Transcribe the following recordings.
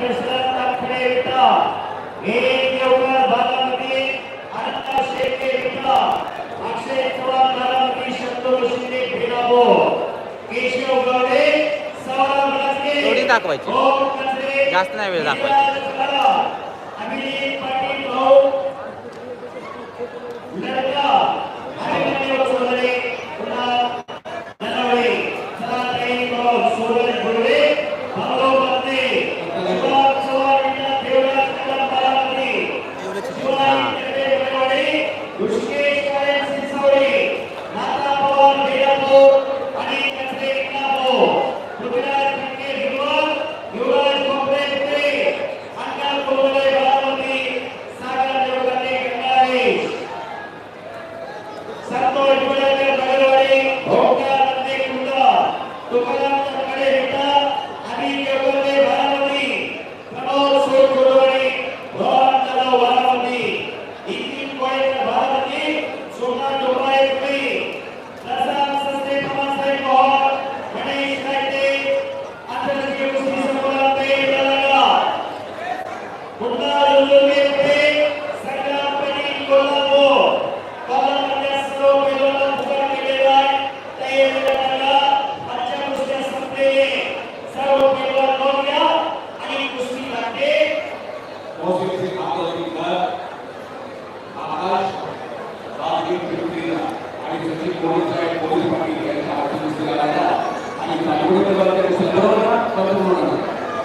कृष्ण तापडे विटा एक योगा बालामती अनंता शेळके विटा अक्षय चव्हाण बालामती शंतनू शिंदे भिलाबो केशव गवडे सौरभ राजगे थोडी दाखवायची. जास्त नाही वेळ दाखवायची. अभिजित पाटील भाऊ.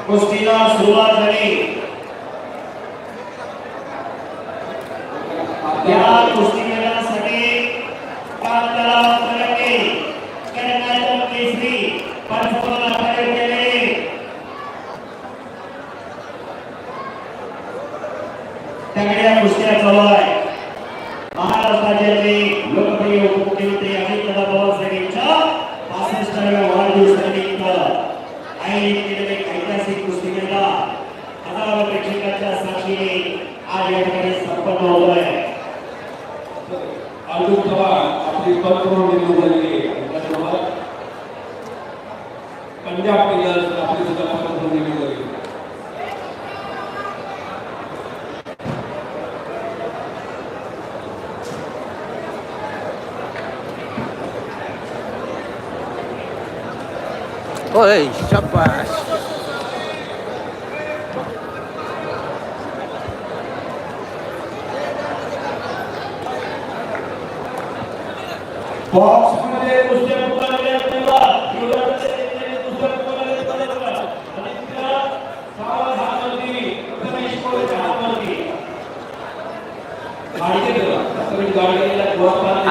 कुस्तीला सुरुवात झाली. या कुस्ती घेण्यासाठी आपल्याला करणे करण्याचा केसरी, पंचकोला कार्य केले. त्याकडे कुस्त्या चालू साक्षीने आज या ठिकाणी संपन्न होत आहे. अर्जुन चव्हाण आपली पंतप्रधान निवडून झालेली आहे. पंजाब टेलर्स आपली सुद्धा पंतप्रधान निवडून झालेली आहे. होय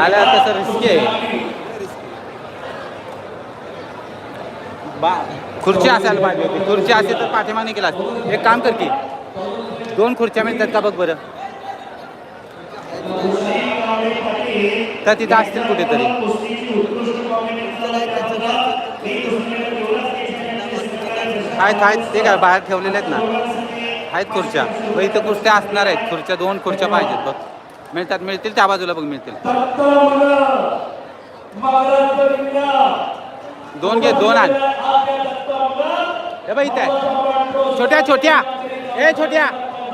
आला तसं रिस्की आहे. बा खुर्ची असायला पाहिजे होती. खुर्ची असेल तर पाठीमागे केला. एक काम कर की दोन खुर्च्या मिळतात का बघ बरं कुस्ती गावडे पाटील तर तिथं असतील कुठेतरी कुस्तीची उत्कृष्ट कॉमेंट्री करतात. ही कुस्ती युवराज तर तिथे असतील कुठेतरी. आहेत आहेत. ते काय बाहेर ठेवलेले आहेत ना. आहेत खुर्च्या. मग इथं खुर्च्या असणार आहेत. खुर्च्या दोन खुर्च्या पाहिजेत बघ. मिळतात मिळतील. त्या बाजूला बघ मिळतील. दोन घे दोन आण. हे बघ इथे आहे. छोट्या छोट्या. ए छोट्या.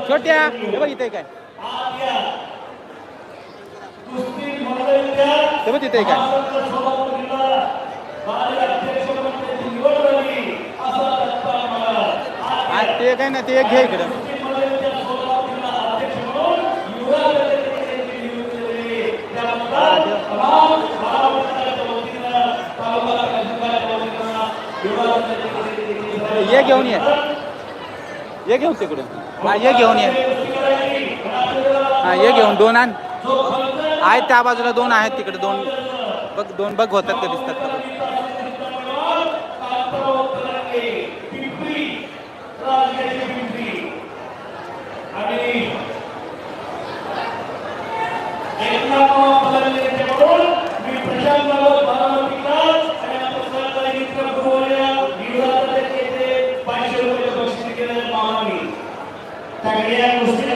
छोट्या. हे बघ इथे काय? हे बघ तिथे काय? ते काय ना ते एक घे इकडं ये घेऊन ये. ये घेऊन तिकडून. हा ये घेऊन ये. हा ये घेऊन दोन आण. आहेत त्या बाजूला दोन आहेत तिकडे दोन बघ दोन बघ होतात ते दिसतात का बघ. सगळ्या गोष्टीला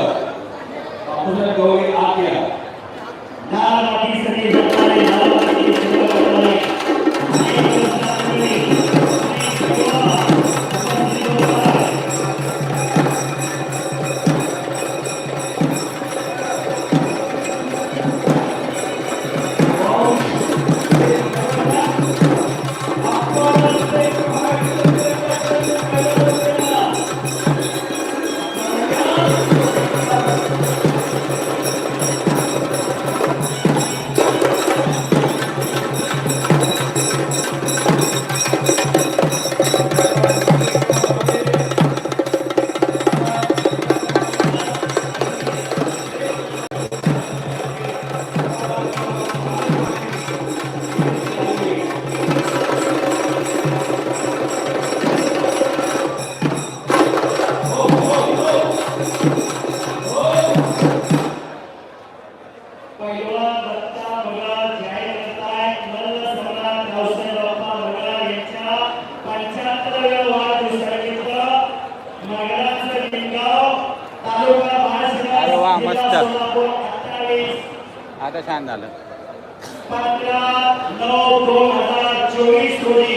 आता छान झालं. पंधरा नऊ दोन हजार चोवीस रोजी